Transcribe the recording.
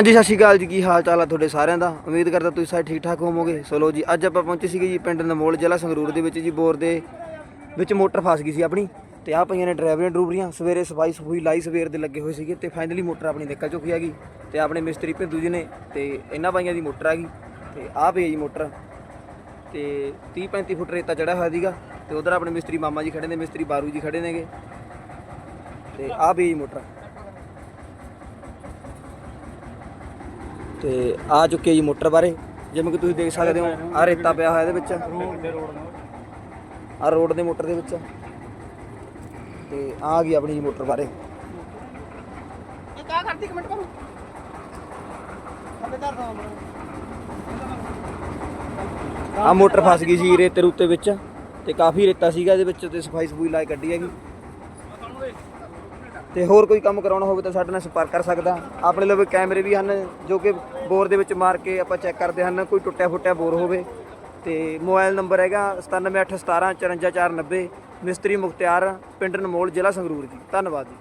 ਹਾਂਜੀ, ਸਤਿ ਸ਼੍ਰੀ ਅਕਾਲ ਜੀ। ਕੀ ਹਾਲ ਚਾਲ ਆ ਤੁਹਾਡੇ ਸਾਰਿਆਂ ਦਾ? ਉਮੀਦ ਕਰਦਾ ਤੁਸੀਂ ਸਾਰੇ ਠੀਕ ਠਾਕ ਹੋਵੋਗੇ। ਸੋ ਲੋ ਜੀ, ਅੱਜ ਆਪਾਂ ਪਹੁੰਚੇ ਸੀਗੇ ਜੀ ਪਿੰਡ ਨਮੋਲ ਜ਼ਿਲ੍ਹਾ ਸੰਗਰੂਰ ਦੇ ਵਿੱਚ ਜੀ, ਬੋਰ ਦੇ ਵਿੱਚ ਮੋਟਰ ਫਸ ਗਈ ਸੀ ਆਪਣੀ। ਤੇ ਆ ਪਈਆਂ ਨੇ ਡਰਾਈਵਰੀਆਂ ਡਰੂਬਰੀਆਂ ਸਵੇਰੇ ਸਫ਼ਾਈ ਸਫੂਈ ਲਾਈ, ਸਵੇਰ ਦੇ ਲੱਗੇ ਹੋਏ ਸੀਗੇ ਤੇ ਫਾਈਨਲੀ ਮੋਟਰ ਆਪਣੀ ਨਿਕਲ ਚੁੱਕੀ ਹੈਗੀ। ਤੇ ਆਪਣੇ ਮਿਸਤਰੀ ਭਿੰਦੂ ਜੀ ਨੇ ਤੇ ਇਹਨਾਂ ਬਾਈਆਂ ਦੀ ਮੋਟਰ ਆ ਗਈ। ਤੇ ਆਹ ਪਈ ਜੀ ਮੋਟਰ। ਤੇ 30 35 ਫੁੱਟ ਰੇਤਾ ਚੜਾ ਹੋਇਆ ਸੀਗਾ। ਤੇ ਉਧਰ ਆਪਣੇ ਮਿਸਤਰੀ ਮਾਮਾ ਜੀ ਖੜੇ ਨੇ, ਮਿਸਤਰੀ ਬਾਰੂ ਜੀ ਖੜੇ ਨੇਗੇ। ਤੇ ਆਹ ਪਈ ਜੀ ਮੋਟਰ। ਤੇ ਆ ਚੁੱਕੀ ਹੈ ਜੀ ਮੋਟਰ ਬਾਰੇ। ਜਿਵੇਂ ਕਿ ਤੁਸੀਂ ਦੇਖ ਸਕਦੇ ਹੋ ਆ ਰੇਤਾ ਪਿਆ ਹੋਇਆ ਇਹਦੇ ਵਿੱਚ। ਆ ਰੋਡ ਦੇ ਮੋਟਰ ਦੇ ਵਿੱਚ। ਤੇ ਆ ਗਈ ਆਪਣੀ ਜੀ ਮੋਟਰ ਬਾਰੇ। ਕਾ ਕਰਦੀ ਕਮੈਂਟ ਕਰੋ ਆ ਮੋਟਰ ਫਸ ਗਈ ਸੀ ਰੇਤੇ ਰੂਤੇ ਵਿੱਚ ਤੇ ਕਾਫੀ ਰੇਤਾ ਸੀਗਾ ਇਹਦੇ ਵਿੱਚ ਤੇ ਸਫ਼ਾਈ ਸਫੂਈ ਲਾ ਕੇ ਕੱਢੀ ਹੈਗੀ। ਤੇ ਹੋਰ ਕੋਈ ਕੰਮ ਕਰਾਉਣਾ ਹੋਵੇ ਤਾਂ ਸਾਡੇ ਨਾਲ ਸੰਪਰਕ ਕਰ ਸਕਦਾ। ਆਪਣੇ ਲਵੇ ਕੈਮਰੇ ਵੀ ਹਨ, ਜੋ ਕਿ ਬੋਰ ਦੇ ਵਿੱਚ ਮਾਰ ਕੇ ਆਪਾਂ ਚੈੱਕ ਕਰਦੇ ਹਨ, ਕੋਈ ਟੁੱਟਿਆ ਫੁੱਟਿਆ ਬੋਰ ਹੋਵੇ। ਤੇ ਮੋਬਾਈਲ ਨੰਬਰ ਹੈਗਾ 9781175490 ਮਿਸਤਰੀ ਮੁਖਤਿਆਰ, ਪਿੰਡ ਨਮੋਲ ਜ਼ਿਲ੍ਹਾ ਸੰਗਰੂਰ ਜੀ। ਧੰਨਵਾਦ ਜੀ।